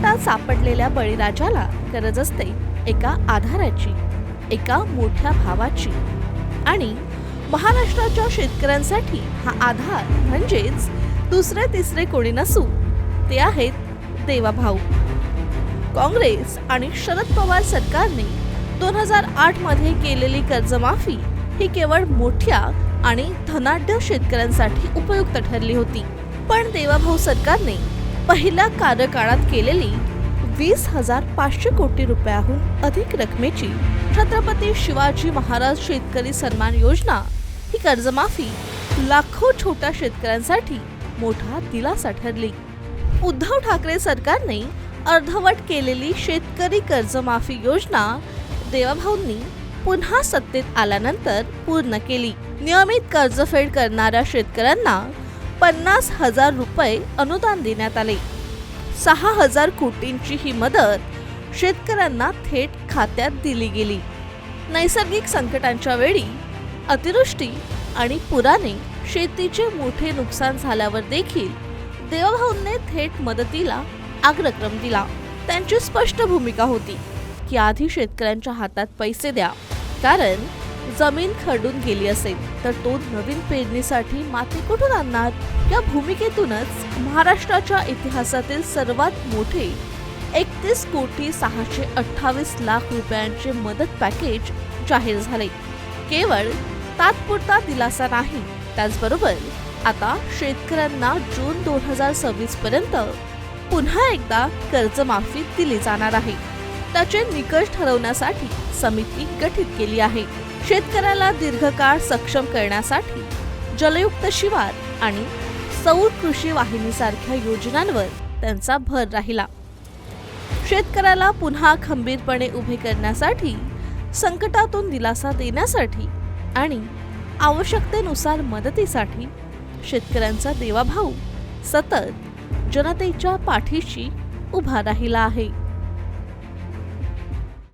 संकटात सापडलेल्या बळीराजाला गरज असते एका आधाराची एका मोठ्या भावाची. आणि महाराष्ट्राच्या शेतकऱ्यांसाठी हा आधार म्हणजेच दुसरे तिसरे कोणी नसून ते आहेत देवाभाऊ. काँग्रेस आणि शरद पवार सरकारने दोन हजार आठमध्ये केलेली कर्जमाफी ही केवळ मोठ्या आणि धनाढ्य शेतकऱ्यांसाठी उपयुक्त ठरली होती. पण देवाभाऊ सरकारने पहिल्या कार्यकाळात केलेली वीस हजार पाचशे कोटी रुपयाहून अधिक रकमेची छत्रपती शिवाजी महाराज शेतकरी सन्मान योजना ही कर्जमाफी लाखो छोट्या शेतकऱ्यांसाठी मोठा दिलासा ठरली. उद्धव ठाकरे सरकारने अर्धवट केलेली शेतकरी कर्जमाफी योजना देवाभाऊंनी पुन्हा सत्तेत आल्यानंतर पूर्ण केली. नियमित कर्जफेड करणाऱ्या शेतकऱ्यांना पन्नास हजार रुपये अनुदान देण्यात आले. सहा हजार कोटींची ही मदत शेतकऱ्यांना थेट खात्यात दिली गेली. नैसर्गिक संकटांच्या वेळी अतिवृष्टी आणि पुराने शेतीचे मोठे नुकसान झाल्यावर देखील देवभाऊंनी थेट मदतीला अग्रक्रम दिला. त्यांची स्पष्ट भूमिका होती की आधी शेतकऱ्यांच्या हातात पैसे द्या कारण जमीन खडून गेली असेल तर तो नवीन पेरणीसाठी माती कुठून आणणार? या भूमिकेतूनच महाराष्ट्राच्या इतिहासातील सर्वात मोठे एकतीस कोटी सहाशे अठ्ठावीस लाख रुपयांचे मदत पॅकेज जाहीर झाले. केवळ तात्पुरता दिलासा नाही त्याचबरोबर आता शेतकऱ्यांना जून दोन हजार सव्वीस पर्यंत पुन्हा एकदा कर्जमाफी दिली जाणार आहे. त्याचे निकष ठरवण्यासाठी समिती गठीत केली आहे. शेतकऱ्याला दीर्घकाळ सक्षम करण्यासाठी जलयुक्त शिवार आणि सौर कृषी वाहिनीसारख्या योजनांवर त्यांचा भर राहिला. शेतकऱ्याला पुन्हा खंबीरपणे उभे करण्यासाठी संकटातून दिलासा देण्यासाठी आणि आवश्यकतेनुसार मदतीसाठी शेतकऱ्यांचा देवाभाऊ सतत जनतेच्या पाठीशी उभा राहिला आहे.